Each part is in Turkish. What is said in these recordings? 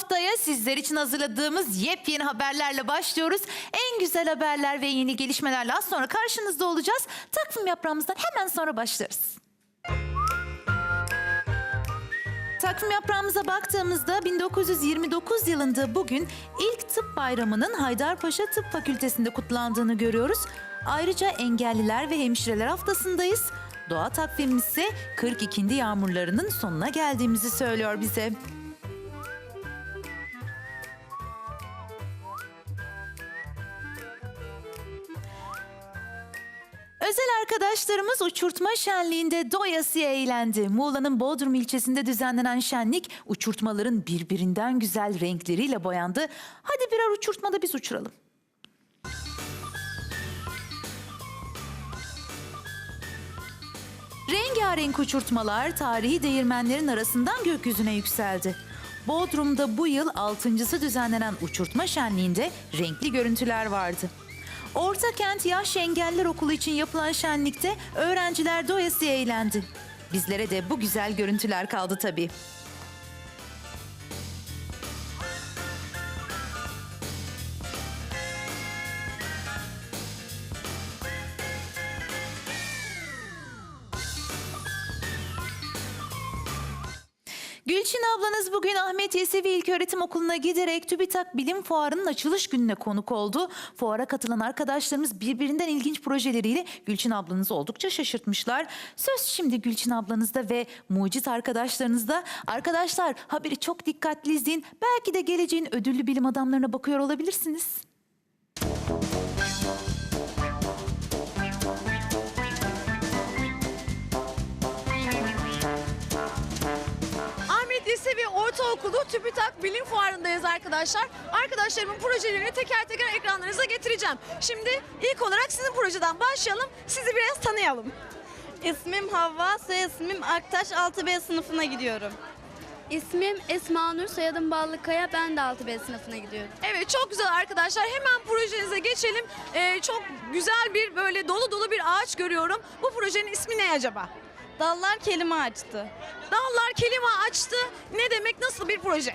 haftaya sizler için hazırladığımız yepyeni haberlerle başlıyoruz. En güzel haberler ve yeni gelişmelerle az sonra karşınızda olacağız. Takvim yaprağımızdan hemen sonra başlarız. Takvim yaprağımıza baktığımızda 1929 yılında bugün ilk tıp bayramının Haydarpaşa Tıp Fakültesi'nde kutlandığını görüyoruz. Ayrıca engelliler ve hemşireler haftasındayız. Doğa takvimimiz ise 42. yağmurlarının sonuna geldiğimizi söylüyor bize. Arkadaşlarımız uçurtma şenliğinde doyasıya eğlendi. Muğla'nın Bodrum ilçesinde düzenlenen şenlik uçurtmaların birbirinden güzel renkleriyle boyandı. Hadi birer uçurtmada biz uçuralım. Rengarenk uçurtmalar tarihi değirmenlerin arasından gökyüzüne yükseldi. Bodrum'da bu yıl altıncısı düzenlenen uçurtma şenliğinde renkli görüntüler vardı. Orta Kent Yaş Engeller Okulu için yapılan şenlikte öğrenciler doyası eğlendi. Bizlere de bu güzel görüntüler kaldı tabii. Gülçin ablanız bugün Ahmet Yesevi İlköğretim Okulu'na giderek TÜBİTAK Bilim Fuarı'nın açılış gününe konuk oldu. Fuara katılan arkadaşlarımız birbirinden ilginç projeleriyle Gülçin ablanızı oldukça şaşırtmışlar. Söz şimdi Gülçin ablanızda ve mucit arkadaşlarınızda. Arkadaşlar haberi çok dikkatli izleyin. Belki de geleceğin ödüllü bilim adamlarına bakıyor olabilirsiniz. Okulu TÜBİTAK Bilim Fuarı'ndayız arkadaşlar. Arkadaşlarımın projelerini teker teker ekranlarınıza getireceğim. Şimdi ilk olarak sizin projeden başlayalım. Sizi biraz tanıyalım. İsmim Havva, soy ismim Aktaş 6B sınıfına gidiyorum. İsmim Esma Nur, soyadım Ballıkaya. Ben de 6B sınıfına gidiyorum. Evet çok güzel arkadaşlar. Hemen projenize geçelim. Ee, çok güzel bir böyle dolu dolu bir ağaç görüyorum. Bu projenin ismi ne acaba? Dallar kelime açtı. Dallar kelime açtı. Ne demek? Nasıl bir proje?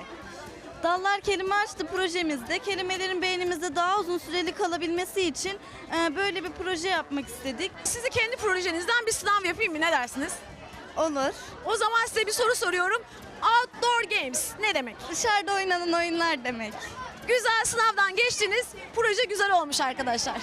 Dallar kelime açtı projemizde kelimelerin beynimizde daha uzun süreli kalabilmesi için e, böyle bir proje yapmak istedik. Sizi kendi projenizden bir sınav yapayım mı? Ne dersiniz? Olur. O zaman size bir soru soruyorum. Outdoor games ne demek? Dışarıda oynanan oyunlar demek. Güzel sınavdan geçtiniz. Proje güzel olmuş arkadaşlar.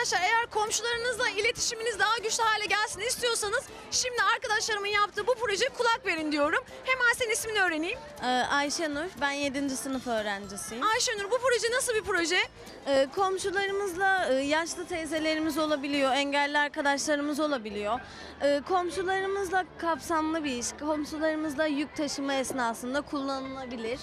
arkadaşlar eğer komşularınızla iletişiminiz daha güçlü hale gelsin istiyorsanız şimdi arkadaşlarımın yaptığı bu projeye kulak verin diyorum. Hemen senin ismini öğreneyim. Ee, Ayşenur, ben 7. sınıf öğrencisiyim. Ayşenur bu proje nasıl bir proje? Ee, komşularımızla e, yaşlı teyzelerimiz olabiliyor, engelli arkadaşlarımız olabiliyor. Ee, komşularımızla kapsamlı bir iş, komşularımızla yük taşıma esnasında kullanılabilir.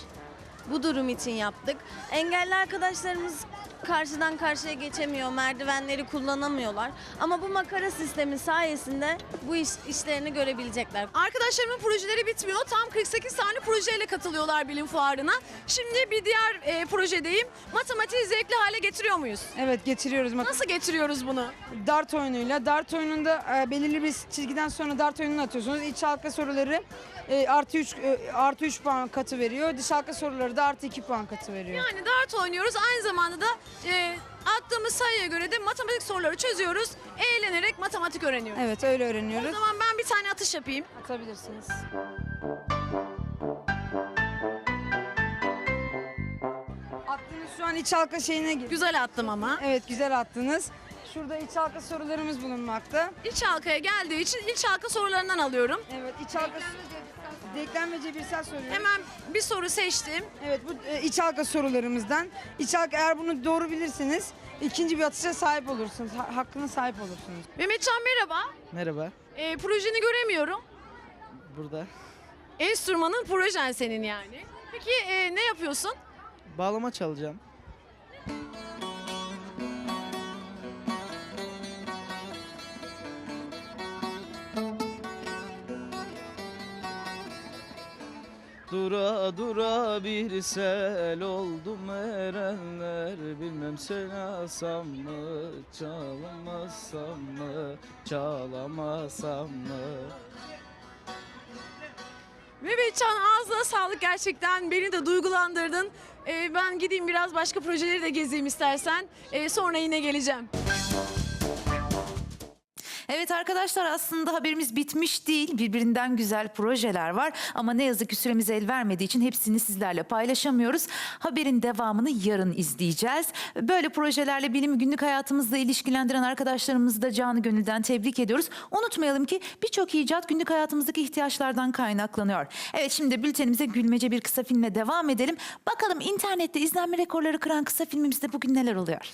Bu durum için yaptık. Engelli arkadaşlarımız karşıdan karşıya geçemiyor, merdivenleri kullanamıyorlar. Ama bu makara sistemi sayesinde bu iş, işlerini görebilecekler. Arkadaşlarımın projeleri bitmiyor. Tam 48 tane projeyle katılıyorlar bilim fuarına. Şimdi bir diğer e, projedeyim. Matematiği zevkli hale getiriyor muyuz? Evet getiriyoruz. Nasıl getiriyoruz bunu? Dart oyunuyla. Dart oyununda e, belirli bir çizgiden sonra dart oyununu atıyorsunuz. İç halka soruları e, artı 3 e, artı 3 puan katı veriyor. Dış halka soruları da artı 2 puan katı veriyor. Yani dart oynuyoruz. Aynı zamanda da e, attığımız sayıya göre de matematik soruları çözüyoruz. Eğlenerek matematik öğreniyoruz. Evet öyle öğreniyoruz. O zaman ben bir tane atış yapayım. Atabilirsiniz. Attınız şu an iç halka şeyine girdi. Güzel attım ama. Evet güzel attınız. Şurada iç halka sorularımız bulunmakta. İç halkaya geldiği için iç halka sorularından alıyorum. Evet iç halka Denklem ve cebirsel soruyoruz. Hemen bir soru seçtim. Evet bu e, iç halka sorularımızdan. İç halka eğer bunu doğru bilirseniz ikinci bir atışa sahip olursunuz. ha- hakkına sahip olursunuz. Mehmetcan merhaba. Merhaba. Ee, projeni göremiyorum. Burada. Enstrümanın projen senin yani. Peki e, ne yapıyorsun? Bağlama çalacağım. Dura dura bir sel oldum erenler Bilmem sen asam mı çalamasam mı çalamasam mı Mehmetcan ağzına sağlık gerçekten beni de duygulandırdın. Ee, ben gideyim biraz başka projeleri de gezeyim istersen. Ee, sonra yine geleceğim. Evet arkadaşlar aslında haberimiz bitmiş değil. Birbirinden güzel projeler var ama ne yazık ki süremiz el vermediği için hepsini sizlerle paylaşamıyoruz. Haberin devamını yarın izleyeceğiz. Böyle projelerle bilimi günlük hayatımızla ilişkilendiren arkadaşlarımızı da canı gönülden tebrik ediyoruz. Unutmayalım ki birçok icat günlük hayatımızdaki ihtiyaçlardan kaynaklanıyor. Evet şimdi bültenimize gülmece bir kısa filmle devam edelim. Bakalım internette izlenme rekorları kıran kısa filmimizde bugün neler oluyor?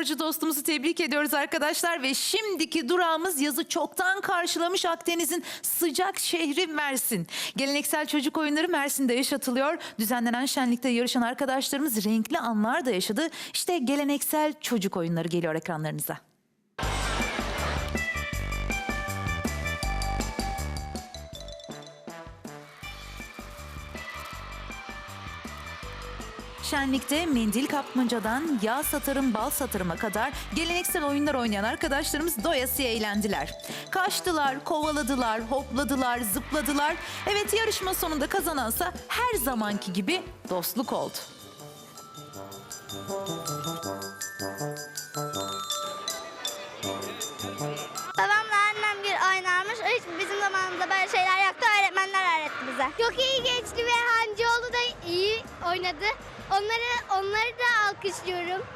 sporcu dostumuzu tebrik ediyoruz arkadaşlar ve şimdiki durağımız yazı çoktan karşılamış Akdeniz'in sıcak şehri Mersin. Geleneksel çocuk oyunları Mersin'de yaşatılıyor. Düzenlenen şenlikte yarışan arkadaşlarımız renkli anlar da yaşadı. İşte geleneksel çocuk oyunları geliyor ekranlarınıza. Şenlikte mendil kapmacadan yağ satarım bal satırıma kadar geleneksel oyunlar oynayan arkadaşlarımız doyasıya eğlendiler. Kaçtılar, kovaladılar, hopladılar, zıpladılar. Evet yarışma sonunda kazanansa her zamanki gibi dostluk oldu. Babamla annem bir oynarmış. Bizim zamanımızda böyle şeyler yoktu. Öğretmenler öğretti bize. Çok iyi geçti ve Hancıoğlu da iyi oynadı. Onları onları da alkışlıyorum.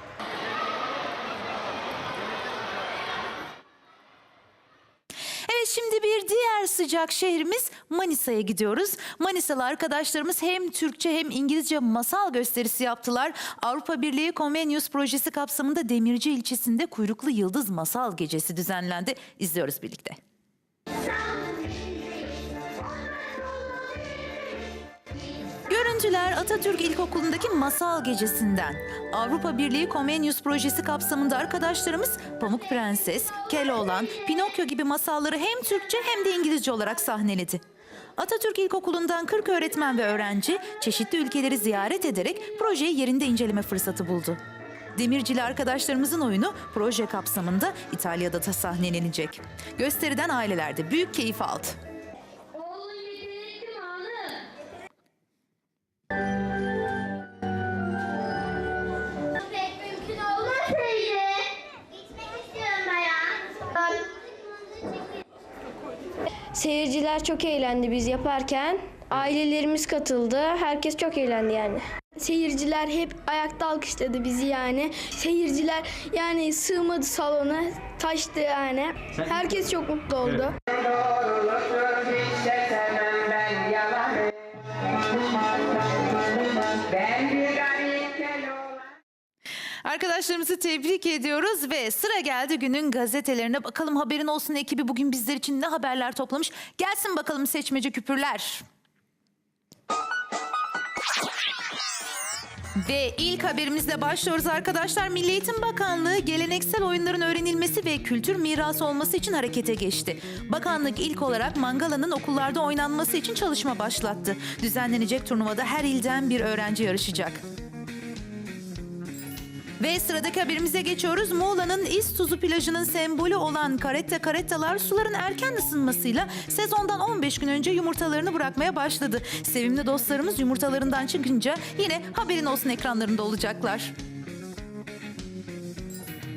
Evet şimdi bir diğer sıcak şehrimiz Manisa'ya gidiyoruz. Manisalı arkadaşlarımız hem Türkçe hem İngilizce masal gösterisi yaptılar. Avrupa Birliği Comenius projesi kapsamında Demirci ilçesinde Kuyruklu Yıldız Masal Gecesi düzenlendi. İzliyoruz birlikte. Görüntüler Atatürk İlkokulu'ndaki masal gecesinden. Avrupa Birliği Comenius projesi kapsamında arkadaşlarımız Pamuk Prenses, Keloğlan, Pinokyo gibi masalları hem Türkçe hem de İngilizce olarak sahneledi. Atatürk İlkokulu'ndan 40 öğretmen ve öğrenci çeşitli ülkeleri ziyaret ederek projeyi yerinde inceleme fırsatı buldu. Demircili arkadaşlarımızın oyunu proje kapsamında İtalya'da da sahnelenecek. Gösteriden aileler de büyük keyif aldı. Seyirciler çok eğlendi biz yaparken. Ailelerimiz katıldı. Herkes çok eğlendi yani. Seyirciler hep ayakta alkışladı bizi yani. Seyirciler yani sığmadı salona. Taştı yani. Herkes çok mutlu oldu. Doğruluktur Arkadaşlarımızı tebrik ediyoruz ve sıra geldi günün gazetelerine. Bakalım haberin olsun ekibi bugün bizler için ne haberler toplamış. Gelsin bakalım seçmece küpürler. Ve ilk haberimizle başlıyoruz arkadaşlar. Milli Eğitim Bakanlığı geleneksel oyunların öğrenilmesi ve kültür mirası olması için harekete geçti. Bakanlık ilk olarak mangalanın okullarda oynanması için çalışma başlattı. Düzenlenecek turnuvada her ilden bir öğrenci yarışacak. Ve sıradaki haberimize geçiyoruz. Muğla'nın İztuzu plajının sembolü olan karetta karettalar suların erken ısınmasıyla sezondan 15 gün önce yumurtalarını bırakmaya başladı. Sevimli dostlarımız yumurtalarından çıkınca yine haberin olsun ekranlarında olacaklar.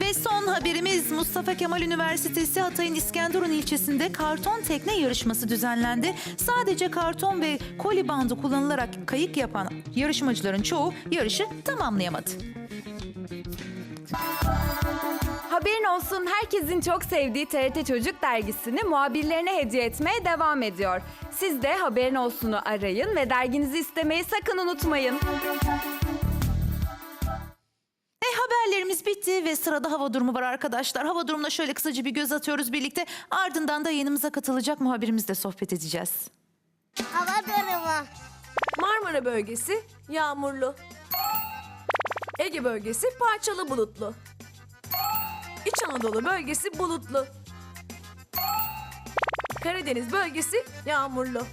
Ve son haberimiz Mustafa Kemal Üniversitesi Hatay'ın İskenderun ilçesinde karton tekne yarışması düzenlendi. Sadece karton ve koli bandı kullanılarak kayık yapan yarışmacıların çoğu yarışı tamamlayamadı. Haberin olsun herkesin çok sevdiği TRT Çocuk dergisini muhabirlerine hediye etmeye devam ediyor. Siz de Haberin Olsun'u arayın ve derginizi istemeyi sakın unutmayın. E haberlerimiz bitti ve sırada hava durumu var arkadaşlar. Hava durumuna şöyle kısaca bir göz atıyoruz birlikte. Ardından da yayınımıza katılacak muhabirimizle sohbet edeceğiz. Hava durumu. Marmara bölgesi yağmurlu. Ege bölgesi parçalı bulutlu. İç Anadolu bölgesi bulutlu. Karadeniz bölgesi yağmurlu.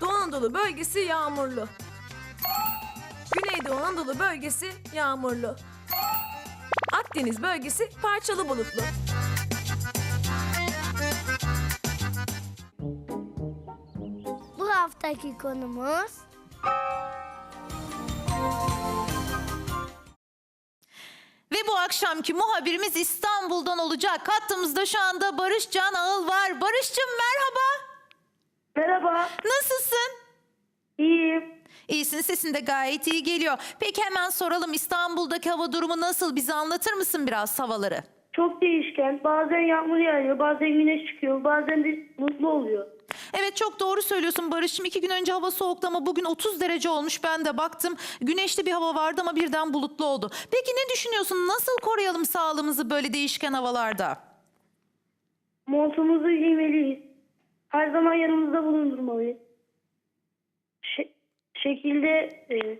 Doğu Anadolu bölgesi yağmurlu. Güneydoğu Anadolu bölgesi yağmurlu. Akdeniz bölgesi parçalı bulutlu. Bu haftaki konumuz akşamki muhabirimiz İstanbul'dan olacak. Hattımızda şu anda Barış Can Ağıl var. Barış'cığım merhaba. Merhaba, Nasılsın? iyiyim. İyisin sesin de gayet iyi geliyor. Peki hemen soralım İstanbul'daki hava durumu nasıl? Bize anlatır mısın biraz havaları? Çok değişken. Bazen yağmur yağıyor, bazen güneş çıkıyor, bazen de mutlu oluyor. Evet çok doğru söylüyorsun Barış'cığım. İki gün önce hava soğuktu ama bugün 30 derece olmuş. Ben de baktım. Güneşli bir hava vardı ama birden bulutlu oldu. Peki ne düşünüyorsun? Nasıl koruyalım sağlığımızı böyle değişken havalarda? Montumuzu giymeliyiz. Her zaman yanımızda bulundurmalıyız. Şe- şekilde e,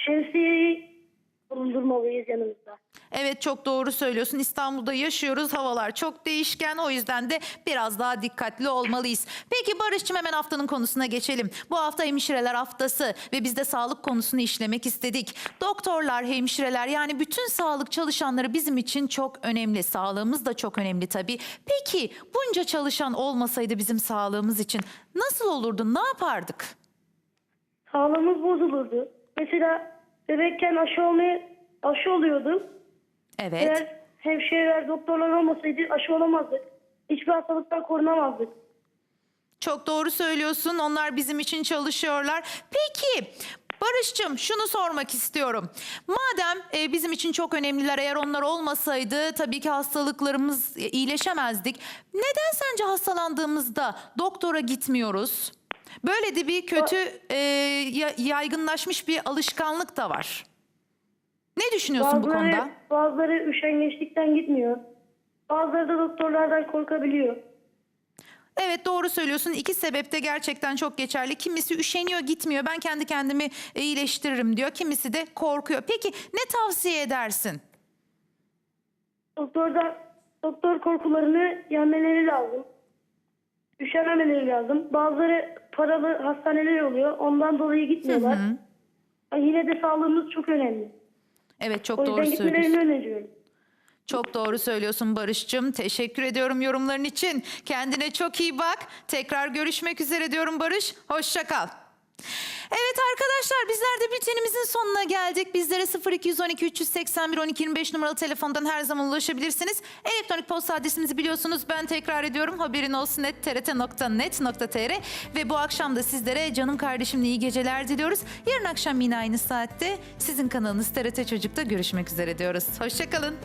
şemsiyeyi bulundurmalıyız yanımızda. Evet çok doğru söylüyorsun. İstanbul'da yaşıyoruz. Havalar çok değişken. O yüzden de biraz daha dikkatli olmalıyız. Peki Barış'cığım hemen haftanın konusuna geçelim. Bu hafta hemşireler haftası ve biz de sağlık konusunu işlemek istedik. Doktorlar, hemşireler yani bütün sağlık çalışanları bizim için çok önemli. Sağlığımız da çok önemli tabii. Peki bunca çalışan olmasaydı bizim sağlığımız için nasıl olurdu? Ne yapardık? Sağlığımız bozulurdu. Mesela bebekken aşı olmaya aşı oluyordum. Evet. Eğer hemşireler, doktorlar olmasaydı aşı olamazdık. Hiçbir hastalıktan korunamazdık. Çok doğru söylüyorsun. Onlar bizim için çalışıyorlar. Peki Barış'cığım şunu sormak istiyorum. Madem e, bizim için çok önemliler eğer onlar olmasaydı tabii ki hastalıklarımız e, iyileşemezdik. Neden sence hastalandığımızda doktora gitmiyoruz? Böyle de bir kötü e, ya- yaygınlaşmış bir alışkanlık da var. Ne düşünüyorsun bu Bazıları, konuda? bazıları üşengeçlikten gitmiyor. Bazıları da doktorlardan korkabiliyor. Evet doğru söylüyorsun. İki sebep de gerçekten çok geçerli. Kimisi üşeniyor gitmiyor. Ben kendi kendimi iyileştiririm diyor. Kimisi de korkuyor. Peki ne tavsiye edersin? Doktorda doktor korkularını yenmeleri lazım. Üşenmemeleri lazım. Bazıları paralı hastaneler oluyor. Ondan dolayı gitmiyorlar. Ama Yine de sağlığımız çok önemli. Evet çok O doğru söylüyorsun. öneriyorum. Çok doğru söylüyorsun Barış'cığım. Teşekkür ediyorum yorumların için. Kendine çok iyi bak. Tekrar görüşmek üzere diyorum Barış. Hoşça kal. Evet arkadaşlar bizler de bültenimizin sonuna geldik. Bizlere 0212 381 12 25 numaralı telefondan her zaman ulaşabilirsiniz. Elektronik posta adresimizi biliyorsunuz. Ben tekrar ediyorum. Haberin olsun net trt.net.tr ve bu akşam da sizlere canım kardeşimle iyi geceler diliyoruz. Yarın akşam yine aynı saatte sizin kanalınız TRT Çocuk'ta görüşmek üzere diyoruz. Hoşçakalın.